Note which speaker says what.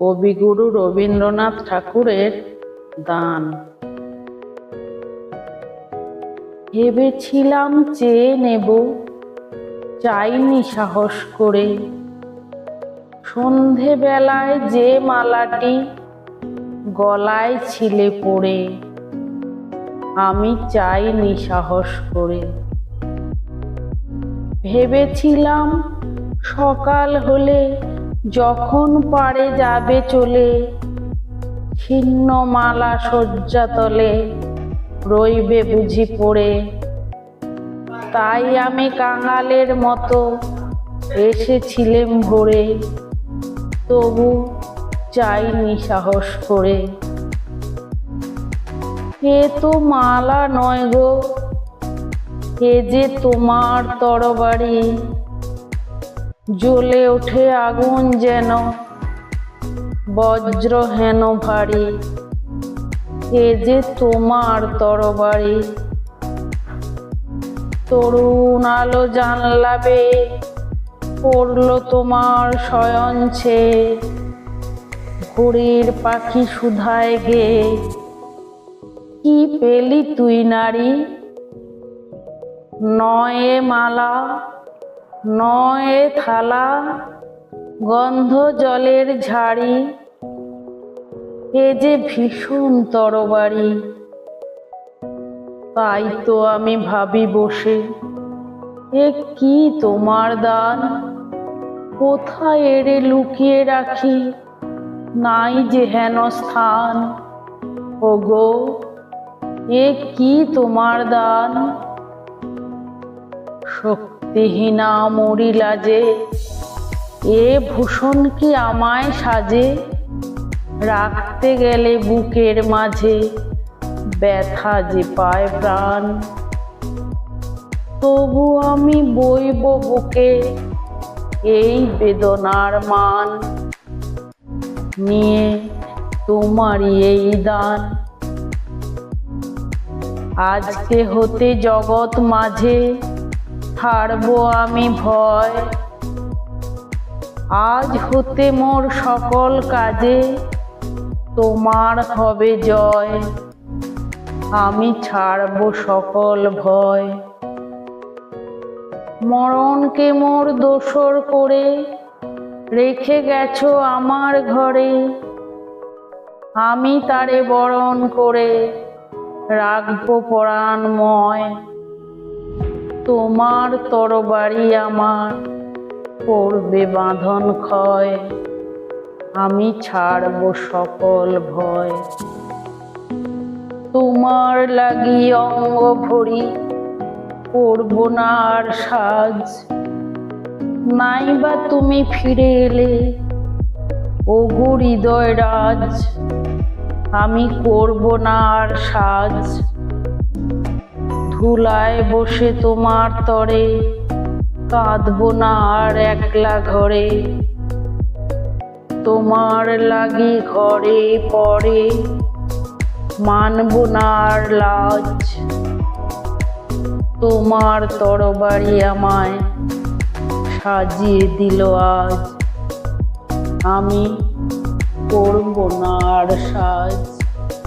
Speaker 1: কবিগুরু রবীন্দ্রনাথ ঠাকুরের দান ভেবেছিলাম চেয়ে নেব, চাইনি সাহস করে। সন্ধেবেলায় যে মালাটি গলায় ছিলে পড়ে, আমি চাইনি সাহস করে। ভেবেছিলাম সকাল হলে যখন পারে যাবে চলে ছিন্ন মালা শয্যাতলে রইবে বুঝি পড়ে। তাই আমি কাঙালের মতো এসেছিলেম ভোরে, তবু চাইনি সাহস করে। এ তো মালা নয় গো, এ যে তোমার তরবারি জ্বলে ওঠে আগুন যেন, বজ্র হেন ভারী, এ যে তোমার তরবারি। তরুণ আলো জানলাবে, পড়ল তোমার শয়ন ছে ঘুড়ির পাখি সুধায় গে। কি পেলি তুই নারী? নয়ে মালা নয়ে থালা, গন্ধ জলের ঝাড়ি, এ যে ভীষণ তরবারি। তাই তো আমি ভাবি বসে, এ কি তোমার দান? কোথায় এড়ে লুকিয়ে রাখি? নাই যে হেন স্থান। ওগো, এ কি তোমার দান? শক্তিহীনা মরিলা যে, এ ভূষণ কি আমায় সাজে? রাখতে গেলে বুকের মাঝে ব্যথা যে পায় প্রাণ। তবু আমি বইব বুকে এই বেদনার মান। নিয়ে তোমারই এই দান। আজকে হতে জগৎ মাঝে ছাড়বো আমি ভয়। আজ হতে মোর সকল কাজে, তোমার হবে জয়। আমি ছাড়বো সকল ভয়। মরণকে মোর দোসর করে রেখে গেছো আমার ঘরে। আমি তারে বরণ করে রাখব পরাণময়। তোমার তরবারি আমার করবে বাঁধন ক্ষয়। আমি ছাড়ব সকল ভয়। তোমার লাগি অঙ্গ ভরি করব না আর সাজ। নাইবা তুমি ফিরে এলে, ওগো হৃদয় রাজ। আমি করব না আর সাজ। ধুলায় বসে তোমার তরে, কাঁদব না আর একলা ঘরে। তোমার লাগি ঘরে পরে, মানব না আর লাজ। তোমার তরবারি আমায় সাজিয়ে দিল আজ। আমি করব না আর সাজ।